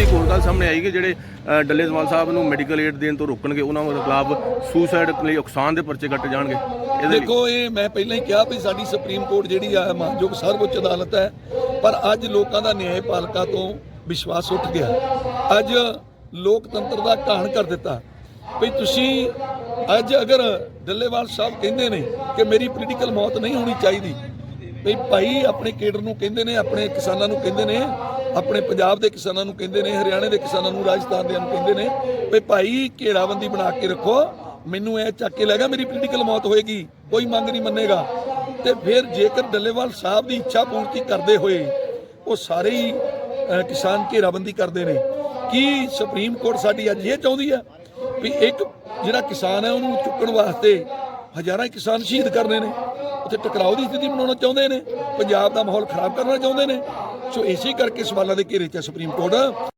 ਦੀ ਇੱਕ ਹੋਰ ਗੱਲ ਸਾਹਮਣੇ ਆਈ ਕਿ ਜਿਹੜੇ ਡੱਲੇਵਾਲ ਸਾਹਿਬ ਨੂੰ ਮੈਡੀਕਲ ਏਡ ਦੇਣ ਤੋਂ ਰੋਕਣਗੇ, ਉਹਨਾਂ ਦੇ ਖਿਲਾਫ ਸੁਸਾਈਡ ਲਈ ਉਕਸਾਨ ਦੇ ਪਰਚੇ ਕੱਟੇ ਜਾਣਗੇ। ਦੇਖੋ, ਇਹ ਮੈਂ ਪਹਿਲਾਂ ਹੀ ਕਿਹਾ ਵੀ ਸਾਡੀ ਸੁਪਰੀਮ ਕੋਰਟ ਜਿਹੜੀ ਆ, ਮਾਨਯੋਗ ਸਰਵਉੱਚ ਅਦਾਲਤ ਹੈ, ਪਰ ਅੱਜ ਲੋਕਾਂ ਦਾ ਨਿਆਂ ਪਾਲਕਾ ਤੋਂ ਵਿਸ਼ਵਾਸ ਉੱਠ ਗਿਆ। ਅੱਜ ਲੋਕਤੰਤਰ ਦਾ ਘਾਣ ਕਰ ਦਿੱਤਾ। ਵੀ ਤੁਸੀਂ ਅੱਜ ਅਗਰ ਡੱਲੇਵਾਲ ਸਾਹਿਬ ਕਹਿੰਦੇ ਨੇ ਕਿ ਮੇਰੀ ਪੋਲੀਟੀਕਲ ਮੌਤ ਨਹੀਂ ਹੋਣੀ ਚਾਹੀਦੀ, ਵੀ ਭਾਈ ਆਪਣੇ ਕੇਡਰ ਨੂੰ ਕਹਿੰਦੇ ਨੇ, ਆਪਣੇ ਕਿਸਾਨਾਂ ਨੂੰ ਕਹਿੰਦੇ ਨੇ ਆਪਣੇ ਪੰਜਾਬ ਦੇ ਕਿਸਾਨਾਂ ਨੂੰ ਕਹਿੰਦੇ ਨੇ, ਹਰਿਆਣੇ ਦੇ ਕਿਸਾਨਾਂ ਨੂੰ, ਰਾਜਸਥਾਨ ਦੇ ਨੂੰ ਕਹਿੰਦੇ ਨੇ ਵੀ ਭਾਈ ਘੇਰਾਬੰਦੀ ਬਣਾ ਕੇ ਰੱਖੋ। ਮੈਨੂੰ ਇਹ ਚੱਕ ਕੇ ਲੈ ਗਿਆ ਮੇਰੀ ਪੋਲੀਟੀਕਲ ਮੌਤ ਹੋਏਗੀ, ਕੋਈ ਮੰਗ ਨਹੀਂ ਮੰਨੇਗਾ। ਤੇ ਫਿਰ ਜੇਕਰ ਡੱਲੇਵਾਲ ਸਾਹਿਬ ਦੀ ਇੱਛਾ ਪੂਰਤੀ ਕਰਦੇ ਹੋਏ ਉਹ ਸਾਰੇ ਹੀ ਕਿਸਾਨ ਘੇਰਾਬੰਦੀ ਕਰਦੇ ਨੇ, ਕੀ ਸੁਪਰੀਮ ਕੋਰਟ ਸਾਡੀ ਅੱਜ ਇਹ ਚਾਹੁੰਦੀ ਹੈ ਵੀ ਇੱਕ ਜਿਹੜਾ ਕਿਸਾਨ ਹੈ ਉਹਨੂੰ ਚੁੱਕਣ ਵਾਸਤੇ ਹਜ਼ਾਰਾਂ ਕਿਸਾਨ ਸ਼ਹੀਦ ਕਰਨੇ ਨੇ। ਉੱਥੇ ਟਕਰਾਓ ਦੀ ਸਥਿਤੀ ਬਣਾਉਣਾ ਚਾਹੁੰਦੇ ਨੇ। ਪੰਜਾਬ ਦਾ ਮਾਹੌਲ ਖਰਾਬ ਕਰਨਾ ਚਾਹੁੰਦੇ ਨੇ। ਸੋ ਇਸੇ ਕਰਕੇ ਸਵਾਲਾਂ ਦੇ ਘੇਰੇ 'ਚ ਹੈ ਸੁਪਰੀਮ ਕੋਰਟ।